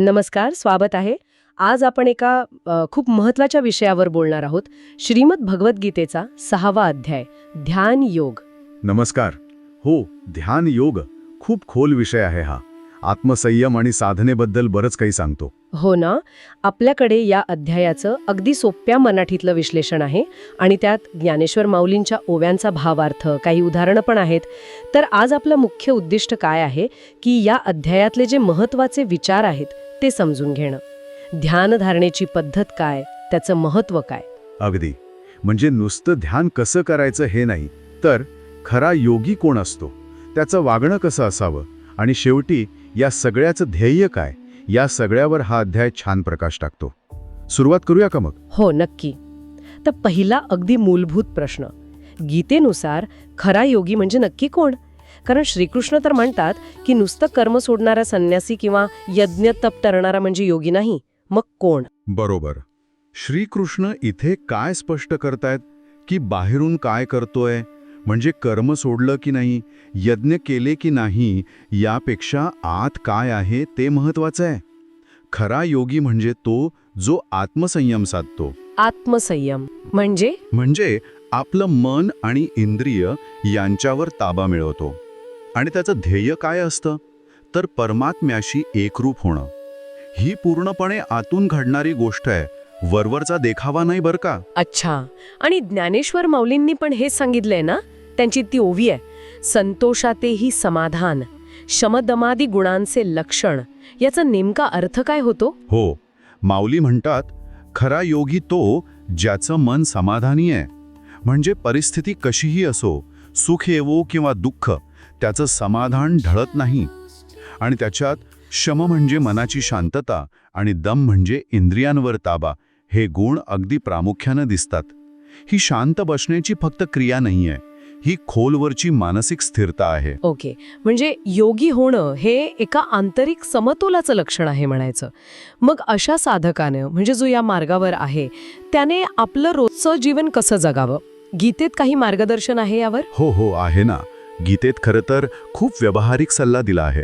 नमस्कार स्वागत आहे. आज आपण एका खूप महत्त्वाच्या विषयावर बोलणार आहोत. श्रीमद भगवद्गीतेचा सहावा अध्याय ध्यान योग. नमस्कार. हो ध्यान योग खूप खोल विषय आहे हा. आत्मसंयम आणि साधनेबद्दल बरंच काही सांगतो. हो ना? आपल्याकडे या अध्यायाचं अगदी सोप्या मराठीतलं विश्लेषण आहे आणि त्यात ज्ञानेश्वर माऊलींच्या ओव्यांचा भावार्थ काही उदाहरणं पण आहेत. तर आज आपलं मुख्य उद्दिष्ट काय आहे की या अध्यायातले जे महत्त्वाचे विचार आहेत ते समजून घेणं. ध्यानधारणेची पद्धत काय? त्याचं महत्त्व काय? अगदी. म्हणजे नुसतं ध्यान कसं करायचं हे नाही तर खरा योगी कोण असतो? त्याचं वागणं कसं असावं? आणि शेवटी या सगळ्याचं ध्येय काय? या सगळ्यावर हा अध्याय छान प्रकाश टाकतो. सुरुवात करूया का मग? हो नक्की. तर पहिला अगदी मूलभूत प्रश्न. गीतेनुसार खरा योगी म्हणजे नक्की कोण? कारण श्रीकृष्ण तर म्हणतात की नुसतं कर्म सोडणारा संन्यासी किंवा यज्ञ तप करणारा म्हणजे योगी नाही मग कोण? बरोबर. श्रीकृष्ण इथे काय स्पष्ट करतायत? की बाहेरून काय करतोय? म्हणजे कर्म सोडलं की नाही यज्ञ केले की नाही यापेक्षा आत काय आहे ते महत्वाचं आहे. खरा योगी म्हणजे तो जो आत्मसंयम साधतो. आत्मसंयम. म्हणजे? म्हणजे आपलं मन आणि इंद्रिय यांच्यावर ताबा मिळवतो. आणि त्याचं ध्येय काय असतं? तर परमात्म्याशी एकरूप होणं. ही पूर्णपणे आतून घडणारी गोष्ट आहे. वरवरचा देखावा नाही बरं का? अच्छा. आणि ज्ञानेश्वर माऊलींनी पण हेच सांगितलंय ना? त्यांची ती ओवी आहे. संतोषातेही समाधान शमदमादी गुणांचे लक्षण याचा नेमका अर्थ काय होतो? हो. माऊली म्हणतात खरा योगी तो ज्याचं मन समाधानी आहे. म्हणजे परिस्थिती कशीही असो सुख येवो किंवा दुःख त्याचं समाधान ढळत नाही. आणि त्याच्यात शम म्हणजे मनाची शांतता आणि दम म्हणजे इंद्रियांवर ताबा हे गुण अगदी प्रामुख्यानं दिसतात. ही शांत बसण्याची फक्त क्रिया नाहीये ही खोलवरची मानसिक स्थिरता आहे. ओके. म्हणजे योगी होणं हे एका आंतरिक समतोलाचं लक्षण आहे म्हणायचं. मग अशा साधकानं म्हणजे जो या मार्गावर आहे त्याने आपलं रोजचं जीवन कसं जगावं? गीतेत काही मार्गदर्शन आहे यावर? हो हो आहे ना. गीतेत खरं तर खूप व्यावहारिक सल्ला दिला आहे.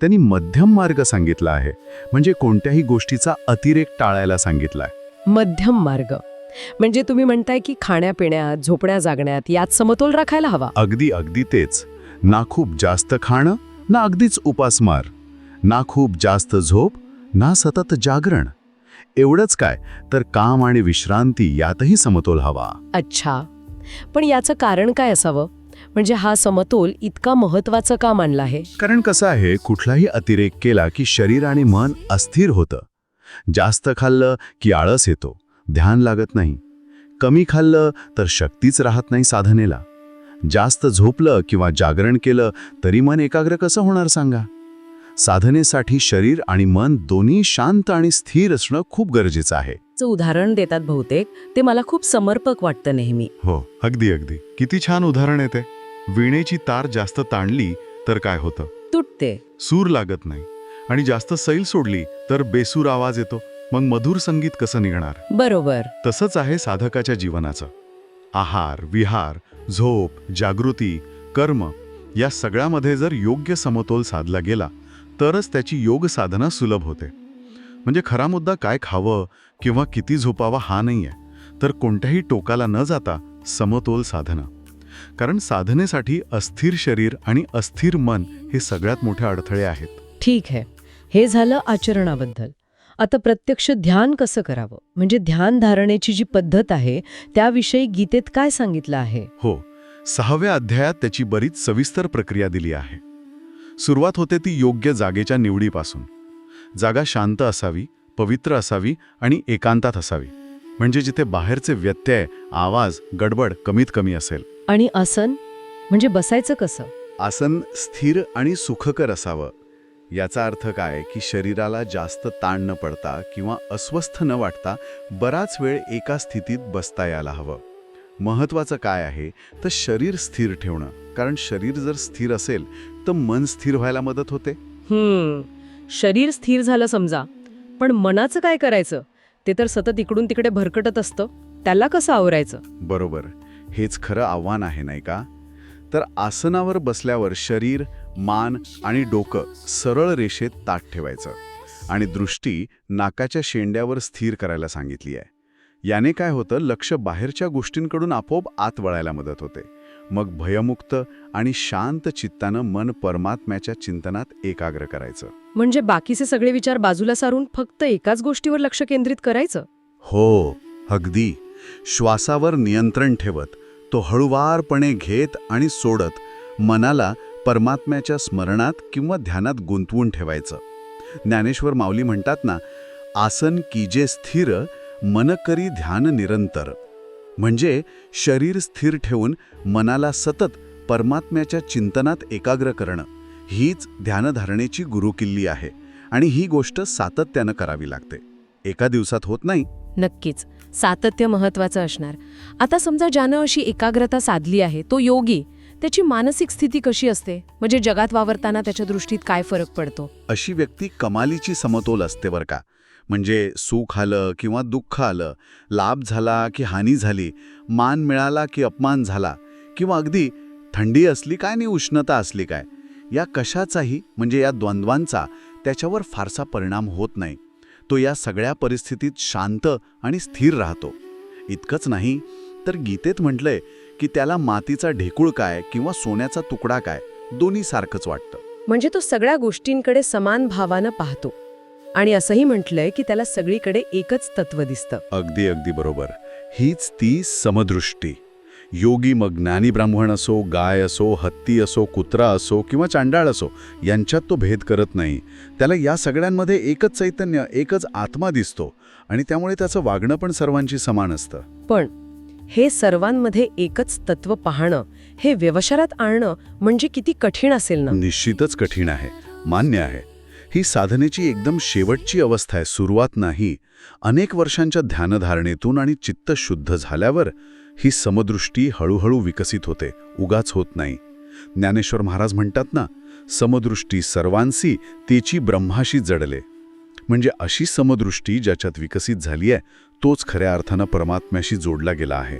त्यांनी मध्यम मार्ग सांगितला आहे. म्हणजे कोणत्याही गोष्टीचा अतिरेक टाळायला सांगितलाय. मध्यम मार्ग. म्हणजे तुम्ही म्हणताय की खाण्यापिण्यात झोपण्या जागण्यात यात समतोल राखायला हवा. अगदी अगदी तेच. ना खूप जास्त खाणं ना अगदीच उपासमार ना खूप जास्त झोप ना सतत जागरण. एवढंच काय तर काम आणि विश्रांती यातही समतोल हवा. अच्छा. पण याचं कारण काय असावं? म्हणजे हा समतोल इतका महत्वाचं का मानला आहे? कारण कसं आहे कुठलाही अतिरेक केला की शरीर आणि मन अस्थिर होतं. जास्त खाल्लं की आळस येतो ध्यान लागत नाही. कमी खाल्लं तर शक्तीच राहत नाही साधनेला. जास्त झोपलं किंवा जागरण केलं तरी मन एकाग्र कसं होणार सांगा? साधनेसाठी शरीर आणि मन दोन्ही शांत आणि स्थिर असणं खूप गरजेचं आहे. चं उदाहरण देतात बहुतेक ते मला खूप समर्पक वाटतं नेहमी. हो अगदी अगदी. किती छान उदाहरण आहे ते. वीणेची तार जास्त ताणली तर काय होतं? तुटते. सूर लागत नाही. आणि जास्त सैल सोडली तर बेसूर आवाज येतो. मग मधुर संगीत कसं निघणार? बरोबर. तसंच आहे साधकाच्या जीवनाचं. आहार विहार झोप जागृती कर्म या सगळ्यामध्ये जर योग्य समतोल साधला गेला तरच त्याची योग साधना सुलभ होते. म्हणजे खरा मुद्दा काय खावं किंवा किती झोपावा हा नाही आहे तर कोणत्याही टोकाला न जाता समतोल साधना. कारण साधनेसाठी अस्थिर शरीर आणि अस्थिर मन हे सगळ्यात मोठे अडथळे आहेत. ठीक आहे. हे झालं आचरणाबद्दल. आता प्रत्यक्ष ध्यान कसं करावं? म्हणजे ध्यान धारणेची जी पद्धत आहे त्याविषयी गीतेत काय सांगितलं आहे? हो. सहाव्या अध्यायात त्याची बरीच सविस्तर प्रक्रिया दिली आहे. सुरुवात होते ती योग्य जागेच्या निवडीपासून. जागा शांत असावी पवित्र असावी आणि एकांतात असावी. म्हणजे जिथे बाहेरचे व्यत्यय आवाज गडबड कमीत कमी असेल. आणि आसन? म्हणजे बसायचं कसं? आसन स्थिर आणि सुखकर असावं. याचा अर्थ काय की शरीराला जास्त ताण न पडता किंवा अस्वस्थ न वाटता बराच वेळ एका स्थितीत बसता यायला हवं. महत्वाचं काय आहे? तर शरीर स्थिर ठेवणं. कारण शरीर जर स्थिर असेल तर मन स्थिर व्हायला मदत होते. शरीर स्थिर झालं समजा. पण मनाचं काय करायचं? ते तर सतत इकडून तिकडे भरकटत असतं. त्याला कसं आवरायचं? बरोबर. हेच खरं आव्हान आहे नाही का? तर आसनावर बसल्यावर शरीर मान आणि डोकं सरळ रेषेत ताट ठेवायचं. आणि दृष्टी नाकाच्या शेंड्यावर स्थिर करायला सांगितली आहे. याने काय होतं? लक्ष बाहेरच्या गोष्टींकडून आपोआप आत वळायला मदत होते. मग भयमुक्त आणि शांत चित्तानं मन परमात्म्याच्या चिंतनात एकाग्र करायचं. म्हणजे बाकीचे सगळे विचार बाजूला सारून फक्त एकाच गोष्टीवर लक्ष केंद्रित करायचं? हो अगदी. श्वासावर नियंत्रण ठेवत तो हळुवारपणे घेत आणि सोडत मनाला परमात्म्याच्या स्मरणात किंवा ध्यानात गुंतवून ठेवायचं. ज्ञानेश्वर माऊली म्हणतात ना आसन कीजे स्थिर मन करी ध्यान निरंतर. म्हणजे शरीर स्थिर ठेवून मनाला सतत परमात्म्याच्या चिंतनात एकाग्र करणं. हीच ध्यानधारणेची गुरुकिल्ली आहे आणि ही गोष्ट सातत्यानं करावी लागते. एका दिवसात होत नाही? नक्कीच. सातत्य महत्वाचं असणार. आता समजा ज्यानं अशी एकाग्रता साधली आहे तो योगी त्याची मानसिक स्थिती कशी असते? म्हणजे जगात वावरताना त्याच्या दृष्टीत काय फरक पडतो? अशी व्यक्ती कमालीची समतोल असते बरं का. म्हणजे सुख आलं किंवा दुःख आलं लाभ झाला की हानी झाली मान मिळाला की अपमान झाला किंवा अगदी थंडी असली काय आणि उष्णता असली काय या कशाचाही म्हणजे या द्वंद्वांचा त्याच्यावर फारसा परिणाम होत नाही. तो या सगळ्या परिस्थितीत शांत आणि स्थिर राहतो. इतकंच नाही तर गीतेत म्हटलंय की त्याला मातीचा ढेकूळ काय किंवा सोन्याचा तुकडा काय दोन्ही सारखंच वाटतं. म्हणजे तो सगळ्या गोष्टींकडे समान भावानं पाहतो. आणि असंही म्हटलंय की त्याला सगळीकडे एकच तत्व दिसतं. अगदी अगदी बरोबर. हीच ती समदृष्टी. योगी मग ज्ञानी ब्राह्मण असो गाय असो हत्ती असो कुत्रा असो किंवा चांडाळ असो यांच्यात तो भेद करत नाही. त्याला या सगळ्यांमध्ये एकच चैतन्य एकच आत्मा दिसतो आणि त्यामुळे त्याचं वागणं पण सर्वांची समान असतं. पण हे सर्वांमध्ये एकच तत्व पाहणं हे व्यवसायात आणणं म्हणजे किती कठीण असेल ना? निश्चितच कठीण आहे. मान्य आहे. ही साधनेची एकदम शेवटची अवस्था आहे. सुरुवात नाही. अनेक वर्षांच्या ध्यानधारणेतून आणि चित्त शुद्ध झाल्यावर ही समदृष्टी हळूहळू विकसित होते. उगाच होत नाही. ज्ञानेश्वर महाराज म्हणतात ना समदृष्टी सर्वांशी तेची ब्रह्माशी जडले. म्हणजे अशी समदृष्टी ज्याच्यात विकसित झाली आहे तोच खऱ्या अर्थानं परमात्म्याशी जोडला गेला आहे.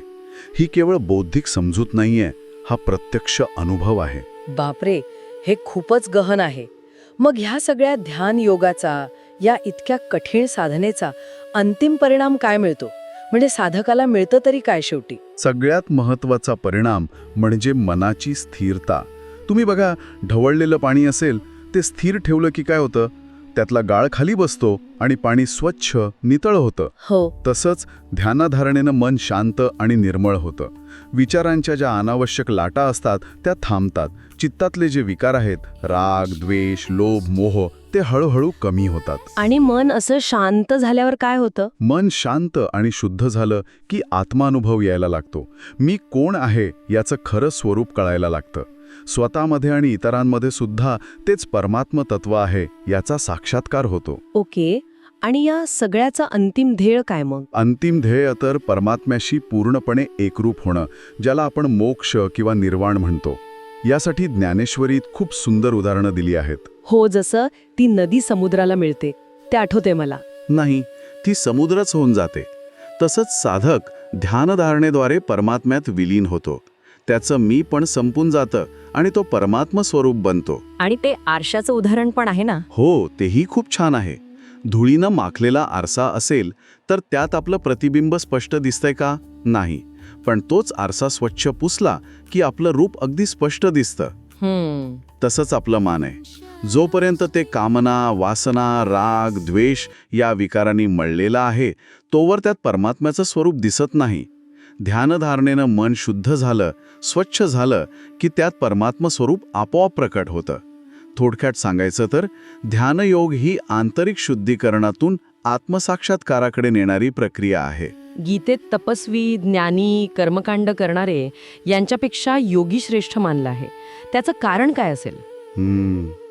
ही केवळ बौद्धिक समजूत नाहीये हा प्रत्यक्ष अनुभव आहे. बापरे हे खूपच गहन आहे. मग ह्या सगळ्या ध्यान योगाचा या इतक्या कठीण साधनेचा अंतिम परिणाम काय मिळतो? म्हणजे साधकाला मिळतं तरी काय शेवटी? सगळ्यात महत्त्वाचा परिणाम म्हणजे मनाची स्थिरता. तुम्ही बघा ढवळलेलं पाणी असेल ते स्थिर ठेवलं की काय होतं? त्यातला गाळ खाली बसतो आणि पाणी स्वच्छ नितळ होतं. हो. तसंच ध्यानाधारणेनं मन शांत आणि निर्मळ होतं. विचारांच्या ज्या अनावश्यक लाटा असतात त्या थांबतात. चित्तातले जे विकार आहेत राग द्वेष लोभ मोह ते हळूहळू कमी होतात. आणि मन असं शांत झाल्यावर काय होतं? मन शांत आणि शुद्ध झालं की आत्मानुभव यायला लागतो. मी कोण आहे याचं खरं स्वरूप कळायला लागतं. स्वतःमध्ये आणि इतरांमध्ये सुद्धा तेच परमात्म तत्व आहे याचा साक्षात्कार होतो. ओके आणि या सगळ्याचा अंतिम ध्येय काय मग? अंतिम ध्येय तर परमात्म्याशी पूर्णपणे एकरूप होणं ज्याला आपण मोक्ष किंवा निर्वाण म्हणतो. यासाठी ज्ञानेश्वरीत खूप सुंदर उदाहरणं दिली आहेत. हो जसं ती नदी समुद्राला मिळते ते आठवते मला. नाही ती समुद्रच होऊन जाते. तसंच साधक ध्यानधारणेद्वारे परमात्म्यात विलीन होतो. त्याचं मी पण संपून जातं आणि तो परमात्म स्वरूप बनतो. आणि ते आरशाचं उदाहरण पण आहे ना? हो तेही खूप छान आहे. धुळीनं माखलेला आरसा असेल तर त्यात आपलं प्रतिबिंब स्पष्ट दिसतंय का? नाही. पण तोच आरसा स्वच्छ पुसला की आपलं रूप अगदी स्पष्ट दिसतं. तसंच आपलं मान आहे. जोपर्यंत ते कामना वासना राग द्वेष या विकारांनी मळलेलं आहे तोवर त्यात परमात्म्याचं स्वरूप दिसत नाही. ध्यानधारणेनं मन शुद्ध झालं स्वच्छ झालं की त्यात परमात्म स्वरूप आपोआप प्रकट होतं. थोडक्यात सांगायचं तर ध्यानयोग ही आंतरिक शुद्धीकरणातून आत्मसाक्षात्काराकडे नेणारी प्रक्रिया आहे. गीतेत तपस्वी ज्ञानी कर्मकांड करणारे यांच्यापेक्षा योगी श्रेष्ठ मानलं आहे. त्याचं कारण काय असेल? हम्म.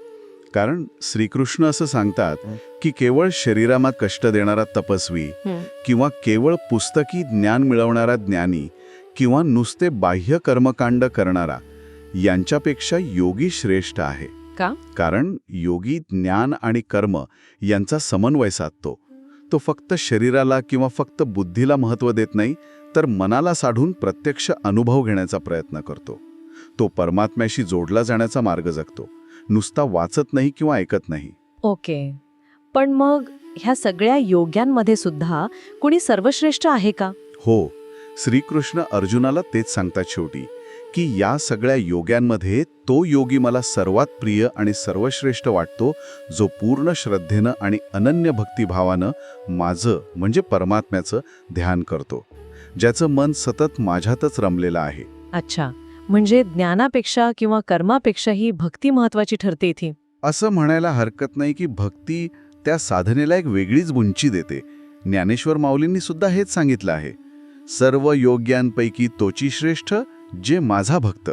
कारण श्रीकृष्ण असं सांगतात की केवळ शरीरामात कष्ट देणारा तपस्वी किंवा केवळ पुस्तकी ज्ञान मिळवणारा ज्ञानी किंवा नुसते बाह्य कर्मकांड करणारा यांच्यापेक्षा योगी श्रेष्ठ आहे. का? कारण योगी ज्ञान आणि कर्म यांचा समन्वय साधतो. तो फक्त शरीराला किंवा फक्त बुद्धीला महत्त्व देत नाही तर मनाला साढून प्रत्यक्ष अनुभव घेण्याचा प्रयत्न करतो. तो परमात्म्याशी जोडला जाण्याचा मार्ग जगतो. नुसता वाचत नाही किंवा ऐकत नाही. ओके. पण मग ह्या सगळ्या योग्यांमध्ये सुद्धा कुणी सर्वश्रेष्ठ आहे का? हो. श्रीकृष्ण अर्जुनाला तेच सांगतात शेवटी की या सगळ्या योग्यांमध्ये तो योगी मला सर्वात प्रिय आणि सर्वश्रेष्ठ वाटतो जो पूर्ण श्रद्धेनं आणि अनन्य भक्तिभावानं माझं म्हणजे परमात्म्याचं ध्यान करतो. ज्याचं मन सतत माझ्यातच रमलेलं आहे. अच्छा. म्हणजे ज्ञानापेक्षा किंवा कर्मापेक्षाही भक्ती महत्वाची ठरते इथे. असं म्हणायला हरकत नाही की भक्ती त्या साधनेला एक वेगळीच उंची देते. ज्ञानेश्वर माऊलींनी सुद्धा हेच सांगितलं आहे. सर्व योग्यांपैकी तोची श्रेष्ठ जे माझा भक्त.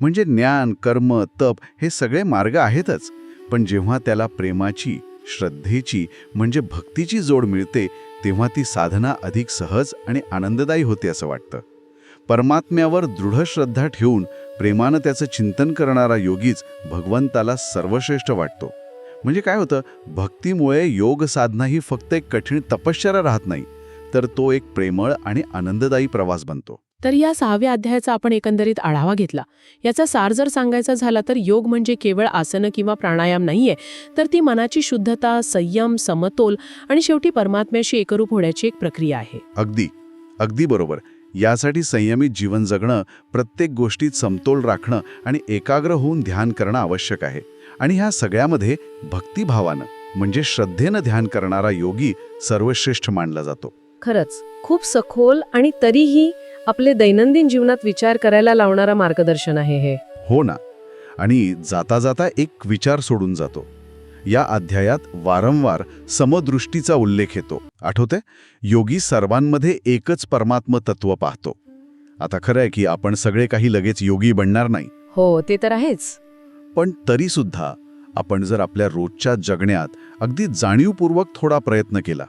म्हणजे ज्ञान कर्म तप हे सगळे मार्ग आहेतच. पण जेव्हा त्याला प्रेमाची श्रद्धेची म्हणजे भक्तीची जोड मिळते तेव्हा ती साधना अधिक सहज आणि आनंददायी होते असं वाटतं. परमात्म्यावर दृढ श्रद्धा ठेवून प्रेमानं त्याचं चिंतन करणारा योगीच भगवंताला सर्वश्रेष्ठ वाटतो. म्हणजे काय होतं? भक्तीमुळे योग साधना ही फक्त एक कठीण तपश्चर्या राहत नाही तर तो एक प्रेमळ आणि आनंददायी प्रवास बनतो. तर या सहाव्या अध्यायाचा आपण एकंदरीत आढावा घेतला. याचा सार जर सांगायचा झाला तर योग म्हणजे केवळ आसनं किंवा प्राणायाम नाहीये तर ती मनाची शुद्धता संयम समतोल आणि शेवटी परमात्म्याशी एकरूप होण्याची एक प्रक्रिया आहे. अगदी. अगदी बरोबर. यासाठी संयमित जीवन जगणं प्रत्येक गोष्टीत समतोल राखणं आणि एकाग्र होऊन ध्यान करणं आवश्यक आहे. आणि ह्या सगळ्यामध्ये भक्तिभावानं म्हणजे श्रद्धेनं ध्यान करणारा योगी सर्वश्रेष्ठ मानला जातो. खरंच खूप सखोल आणि तरीही आपले दैनंदिन जीवनात विचार करायला लावणारा मार्गदर्शन आहे हे. हो ना. आणि जाता जाता एक विचार सोडून जातो. या अध्यायात वारंवार समदृष्टीचा उल्लेख येतो. आठवते योगी सर्वांमध्ये एकच परमात्म तत्व पाहतो. आता खरं आहे की आपण सगळे काही लगेच योगी बनणार नाही. हो ते तर आहेच. पण तरीसुद्धा आपण जर आपल्या रोजच्या जगण्यात अगदी जाणीवपूर्वक थोडा प्रयत्न केला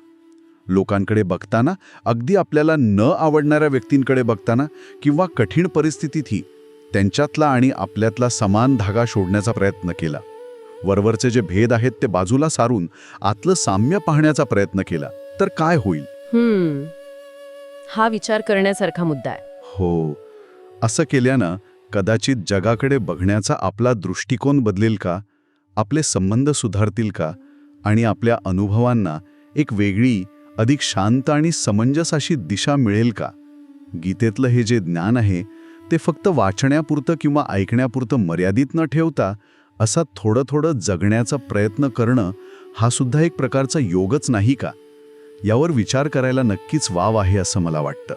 लोकांकडे बघताना अगदी आपल्याला न आवडणाऱ्या व्यक्तींकडे बघताना किंवा कठीण परिस्थितीतही त्यांच्यातला आणि आपल्यातला समान धागा शोधण्याचा प्रयत्न केला. वरवरचे जे भेद आहेत ते बाजूला सारून आतलं साम्य पाहण्याचा प्रयत्न केला. तर काय होईल? हा विचार करण्यासारखा मुद्दा आहे. हो. असं केल्यानं कदाचित जगाकडे बघण्याचा आपला दृष्टिकोन बदलेल का? आपले संबंध सुधारतील का? आणि आपल्या अनुभवांना एक वेगळी अधिक शांत आणि समंजस अशी दिशा मिळेल का? गीतेतलं हे जे ज्ञान आहे ते फक्त वाचण्यापुरतं किंवा ऐकण्यापुरतं मर्यादित न ठेवता असा थोडं थोडं जगण्याचा प्रयत्न करणं हा सुद्धा एक प्रकारचा योगच नाही का? यावर विचार करायला नक्कीच वाव आहे असं मला वाटतं.